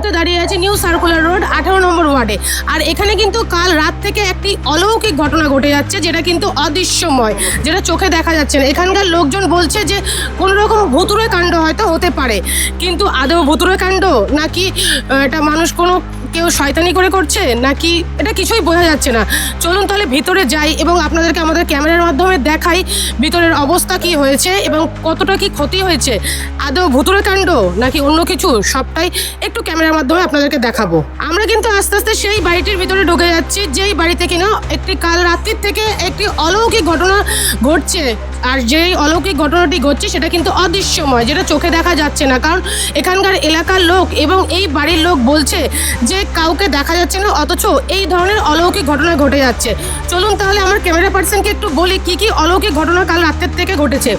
মুহূর্তে দাঁড়িয়ে আছি নিউ সার্কুলার রোড আঠারো নম্বর ওয়ার্ডে। আর এখানে কিন্তু কাল রাত থেকে একটি অলৌকিক ঘটনা ঘটে যাচ্ছে, যেটা কিন্তু অদৃশ্যময়, যেটা চোখে দেখা যাচ্ছে না। এখানকার লোকজন বলছে যে কোনো রকম ভুতুরে কাণ্ড হয়তো হতে পারে। কিন্তু আদৌ ভুতুরে কাণ্ড নাকি এটা মানুষ কোনো কেউ শয়তানি করে করছে? নাকি এটা কিছুই বোঝা যাচ্ছে না? চলুন তাহলে ভিতরে যাই এবং আপনাদেরকে আমাদের ক্যামেরার মাধ্যমে দেখাই ভিতরের অবস্থা কি হয়েছে এবং কতটা কি ক্ষতি হয়েছে। আদৌ ভুতুরে কাণ্ড নাকি অন্য কিছু? সবটাই একটু ক্যামেরার মাধ্যমে আপনাদেরকে দেখাবো। আমরা কিন্তু আস্তে আস্তে সেই বাড়িটির ভিতরে ঢুকে যাচ্ছি, যেই বাড়িতে কিনা একটি কাল রাত্রির থেকে একটি অলৌকিক ঘটনা ঘটছে। আর যেই অলৌকিক ঘটনাটি ঘটছে সেটা কিন্তু অদৃশ্যময়, যেটা চোখে দেখা যাচ্ছে না। কারণ এখানকার এলাকার লোক এবং এই বাড়ির লোক বলছে যে কাউকে দেখা যাচ্ছে না, অথচ এই ধরনের অলৌকিক ঘটনা ঘটে যাচ্ছে। চলুন তাহলে আমার ক্যামেরা পার্সনকে একটু বলি, কি কি অলৌকিক ঘটনা কাল রাতের থেকে ঘটেছে?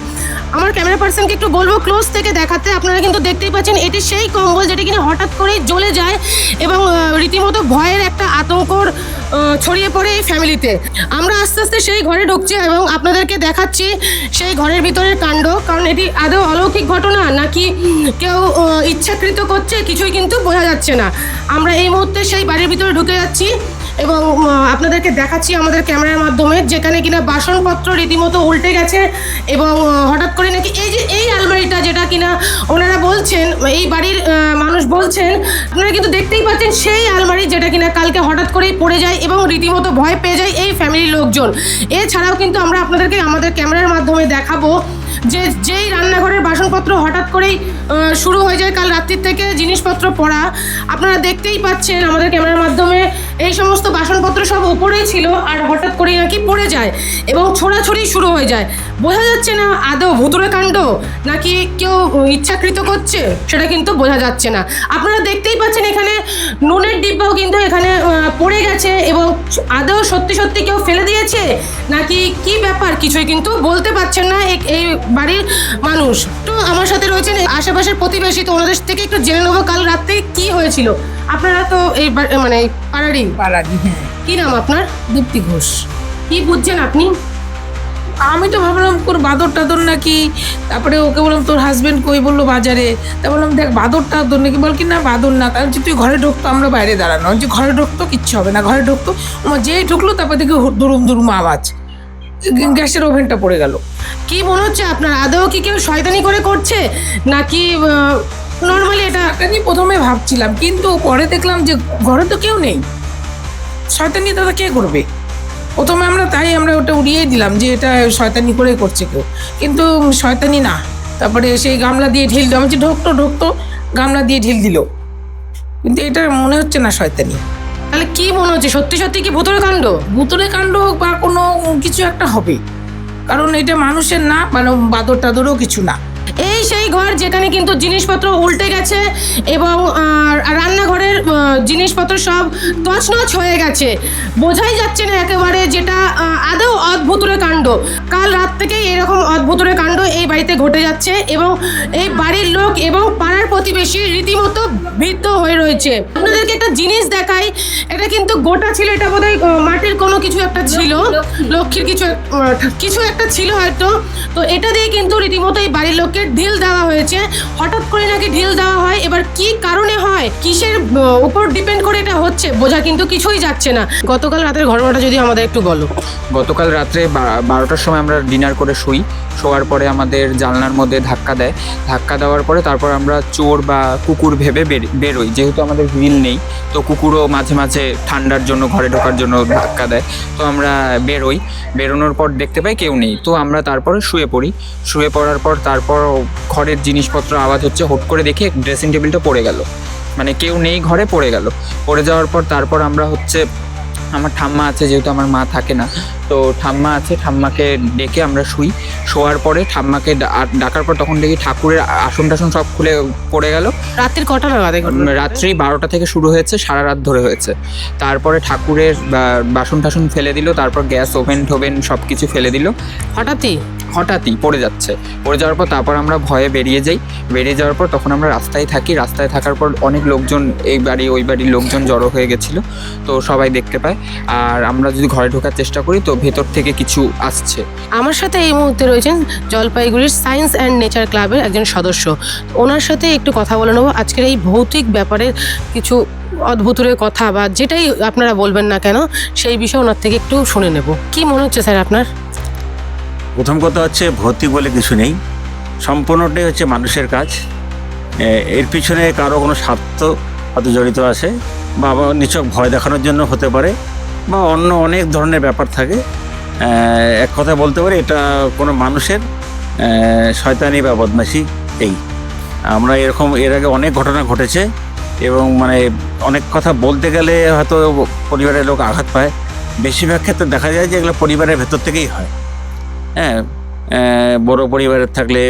আমার ক্যামেরা পার্সনকে একটু বলব, ক্লোজ থেকে দেখাতে আপনারা কিন্তু দেখতেই পাচ্ছেন, এটি সেই কম্বল যেটি কিনা হঠাৎ করেই জ্বলে যায় এবং রীতিমতো ভয়ের একটা আতঙ্কর ছড়িয়ে পড়ে এই ফ্যামিলিতে। আমরা আস্তে আস্তে সেই ঘরে ঢুকছি এবং আপনাদেরকে দেখাচ্ছি সেই ঘরের ভিতরের কাণ্ড। কারণ এটি আদৌ অলৌকিক ঘটনা নাকি কেউ ইচ্ছাকৃত করছে কিছুই কিন্তু বোঝা যাচ্ছে না। আমরা এই মুহূর্তে সেই বাড়ির ভিতরে ঢুকে যাচ্ছি এবং আপনাদেরকে দেখাচ্ছি আমাদের ক্যামেরার মাধ্যমে যেখানে কিনা বাসনপত্র রীতিমতো উল্টে গেছে এবং হঠাৎ করে নাকি এই যে এই আলমারিটা যেটা কিনা ওনারা বলছেন এই বাড়ির মানুষ বলছেন, আপনারা কিন্তু দেখতেই পাচ্ছেন সেই আলমারি যেটা কিনা কালকে হঠাৎ করেই পড়ে যায় এবং রীতিমতো ভয় পেয়ে যায় এই ফ্যামিলির লোকজন। এছাড়াও কিন্তু আমরা আপনাদেরকে আমাদের ক্যামেরার মাধ্যমে দেখাবো যে যেই রান্নাঘরের বাসনপত্র হঠাৎ করেই শুরু হয়ে যায় কাল রাত্রির থেকে জিনিসপত্র পড়া। আপনারা দেখতেই পাচ্ছেন আমাদের ক্যামেরার মাধ্যমে এই সমস্ত বাসনপত্র সব উপরেই ছিল আর হঠাৎ করেই নাকি পড়ে যায় এবং ছোড়াছড়ি শুরু হয়ে যায়। বোঝা যাচ্ছে না আদৌ ভুতুরে কাণ্ড নাকি কেউ ইচ্ছাকৃত করছে? সেটা কিন্তু বোঝা যাচ্ছে না। আপনারা দেখতেই পাচ্ছেন এখানে নুনের ডিব্বাও কিন্তু এখানে পড়ে গেছে এবং আদৌ সত্যি সত্যি কেউ ফেলে দিয়েছে? নাকি কি ব্যাপার? কিছুই কিন্তু বলতে পারছেন না এই বাড়ির মানুষ। তো আমার সাথে রয়েছেন আশেপাশের প্রতিবেশী, তো ওনাদের থেকে একটু জেনে নেব কাল রাত্রে কি হয়েছিল। আপনারা তো এই মানে পাড়ারই। পাড়ারি হ্যাঁ। কি নাম আপনার? দীপ্তি ঘোষ। কি বুঝছেন আপনি? আমি তো ভাবলাম কোন বাদর টাদর নাকি তারপরে ওকে বললাম তোর হাজবেন্ড কই বলল বাজারে তা বললাম দেখ বাদর টাদর নাকি বল কি না বাদর না কারণ তুই ঘরে ঢুকতো আমরা বাইরে দাঁড়ানো যে ঘরে ঢুকতো কিচ্ছু হবে না ঘরে ঢুকতো আমার যেই ঢুকলো তারপর দেখি দুরুম দুরুম আওয়াজ গ্যাসের ওভেনটা পড়ে গেল। কি মনে হচ্ছে আপনার? আদৌ কি কেউ শয়তানি করে করছে? নাকি নর্মালি এটা এটা নিয়ে প্রথমে ভাবছিলাম, কিন্তু পরে দেখলাম যে ঘরে তো কেউ নেই। শয়তানি দাদা কে করবে? প্রথমে আমরা তাই আমরা ওটা উড়িয়ে দিলাম যে এটা শয়তানি করে করছে কেউ। কিন্তু শয়তানি না। তারপরে সেই গামলা দিয়ে ঢিল দিল আমি বলছি ঢোকতো ঢোকতো, গামলা দিয়ে ঢিল দিল। কিন্তু এটা মনে হচ্ছে না শয়তানি। তাহলে কি মনে হচ্ছে? সত্যি সত্যি কি ভুতুরে কাণ্ড? ভুতুরে কাণ্ড হোক বা কোনো কিছু একটা হবে। কারণ এটা মানুষের না মানে বাদর টাদরও কিছু না। এই সেই ঘর যেখানে কিন্তু জিনিসপত্র উল্টে গেছে এবং রান্নাঘরের জিনিসপত্র সব তছনছ হয়ে গেছে। বোঝাই যাচ্ছে না একেবারে যেটা আদৌ অদ্ভুতুরে কাণ্ড। কাল রাত থেকেই এরকম অদ্ভুতুরে কাণ্ড এই বাড়িতে ঘটে যাচ্ছে এবং এই বাড়ির লোক এবং পাড়ার প্রতিবেশী রীতিমতো বৃদ্ধ হয়ে রয়েছে। আপনাদেরকে একটা জিনিস দেখাই। এটা কিন্তু গোটা ছিল এটা বোধহয় মাটির কোনো কিছু একটা ছিল। লক্ষ্মীর কিছু কিছু একটা ছিল হয়তো। তো এটা দিয়ে কিন্তু রীতিমতো এই বাড়ির লোককে ঢিল দেওয়া হয়েছে। হঠাৎ করে নাকি ঢিল দেওয়া হয়। এবার কি কারণে হয়? কিসের উপর ডিপেন্ড করে এটা হচ্ছে? বোঝা কিন্তু কিছুই যাচ্ছে না। গতকাল রাতের ঘটনাটা যদি আমাদের একটু বলো। গতকাল রাত্রে বারোটার সময় আমরা ডিনার করে শুই। শোয়ার পরে আমাদের জানলার মধ্যে ধাক্কা দেয়। ধাক্কা দেওয়ার পরে তারপর আমরা চোর বা কুকুর ভেবে বেরোই। যেহেতু আমাদের হুইল নেই, তো কুকুরও মাঝে মাঝে ঠান্ডার জন্য, ঘরে ঢোকার জন্য ধাক্কা দেয়। তো আমরা বেরোই। বেরোনোর পর দেখতে পাই কেউ নেই। তো আমরা তারপরে শুয়ে পড়ি। শুয়ে পড়ার পর তারপর ঘরের জিনিসপত্র আওয়াজ হচ্ছে হুট করে দেখি ড্রেসিং টেবিলটা পড়ে গেল। মানে কেউ নেই ঘরে পড়ে গেল। পড়ে যাওয়ার পর তারপর আমরা হচ্ছে আমার ঠাম্মা আছে যেহেতু আমার মা থাকে না তো ঠাম্মা আছে ঠাম্মাকে ডেকে আমরা শুই। শোয়ার পরে ঠাম্মাকে ডাকার পর তখন দেখি ঠাকুরের আসন টাসন সব খুলে পড়ে গেল। রাতের কটা নাগাদ রাত্রি বারোটা থেকে শুরু হয়েছে সারা রাত ধরে হয়েছে। তারপরে ঠাকুরের বাসন টাসন ফেলে দিল তারপর গ্যাস ওভেন টোভেন সব কিছু ফেলে দিল। হঠাৎই? হঠাৎই পড়ে যাচ্ছে। পড়ে যাওয়ার পর তারপর আমরা ভয়ে বেরিয়ে যাই। বেরিয়ে যাওয়ার পর তখন আমরা রাস্তায় থাকি। রাস্তায় থাকার পর অনেক লোকজন এই বাড়ি, ওই বাড়ির লোকজন জড়ো হয়ে গেছিল। তো সবাই দেখতে পায়। আর আমরা যদি ঘরে ঢোকার চেষ্টা করি, তো ভেতর থেকে কিছু আসছে। আমার সাথে এই মুহূর্তে রয়েছেন জলপাইগুড়ির সায়েন্স অ্যান্ড নেচার ক্লাবের একজন সদস্য। ওনার সাথে একটু কথা বলে নেব। আজকের এই ভৌতিক ব্যাপারের কিছু অদ্ভুতের কথা বা যেটাই আপনারা বলবেন না কেন, সেই বিষয়ে ওনার থেকে একটু শুনে নেব। কি মনে হচ্ছে স্যার আপনার? প্রথম কথা হচ্ছে ভর্তি বলে কিছু নেই। সম্পূর্ণটাই হচ্ছে মানুষের কাজ। এর পিছনে কারও কোনো স্বার্থ হয়তো জড়িত আছে বা নিছক ভয় দেখানোর জন্য হতে পারে বা অন্য অনেক ধরনের ব্যাপার থাকে। এক কথা বলতে পারি, এটা কোনো মানুষের শয়তানি বা বদমাসি এই আমরা এরকম, এর আগে অনেক ঘটনা ঘটেছে এবং মানে অনেক কথা বলতে গেলে হয়তো পরিবারের লোক আঘাত পায়। বেশিরভাগ ক্ষেত্রে দেখা যায় যে এগুলো পরিবারের ভেতর থেকেই হয়। হ্যাঁ বড় পরিবারের থাকলে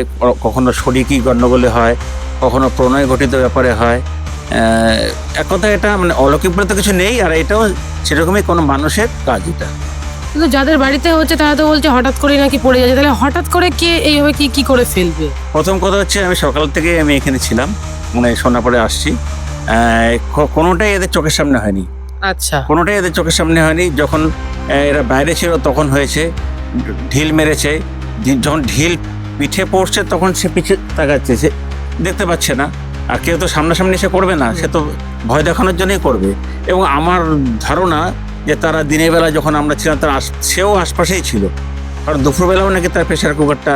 কখনো শরিকি গণ্ডগোলে হয় কখনো প্রণয় ঘটিত ব্যাপারে হয়। এক কথা এটা মানে অলৌকিক তো কিছু নেই আর এটাও সেরকমই কোনো মানুষের কাজ এটা। কিন্তু যাদের বাড়িতে হচ্ছে তারা তো বলছে হঠাৎ করে নাকি পড়ে যাচ্ছে তাহলে হঠাৎ করে কে এইভাবে কি কি করে ফেলবে? প্রথম কথা হচ্ছে আমি সকাল থেকে আমি এখানে ছিলাম মানে সোনাপড়ে আসছি। কোনোটাই এদের চোখের সামনে হয়নি। আচ্ছা। কোনোটাই এদের চোখের সামনে হয়নি যখন এরা বাইরে ছিল তখন হয়েছে। ঢিল মেরেছে যখন ঢিল পিঠে পড়ছে তখন সে পিঠে তাকাচ্ছে, সে দেখতে পাচ্ছে না। আর কেউ তো সামনাসামনি সে করবে না, সে তো ভয় দেখানোর জন্যই করবে। এবং আমার ধারণা যে তারা দিনের বেলা যখন আমরা ছিলাম, তারা সেও আশপাশেই ছিল। কারণ দুপুরবেলাও নাকি তার প্রেশার কুকারটা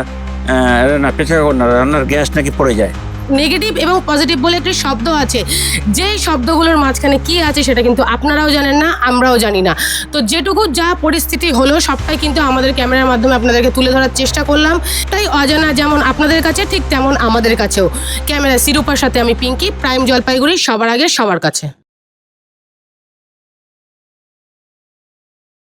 না প্রেশার কুকার না, রান্নার গ্যাস নাকি পড়ে যায়। নেগেটিভ এবং পজিটিভ বলে একটি শব্দ আছে। যেই শব্দগুলোর মাঝখানে কি আছে সেটা কিন্তু আপনারাও জানেন না, আমরাও জানি না। তো যেটুকু যা পরিস্থিতি হলো, সবটাই কিন্তু আমাদের ক্যামেরার মাধ্যমে আপনাদেরকে তুলে ধরার চেষ্টা করলাম। তাই অজানা যেমন আপনাদের কাছে, ঠিক তেমন আমাদের কাছেও। ক্যামেরা সিরুপার সাথে আমি পিঙ্কি, প্রাইম জলপাইগুড়ি, সবার আগে সবার কাছে।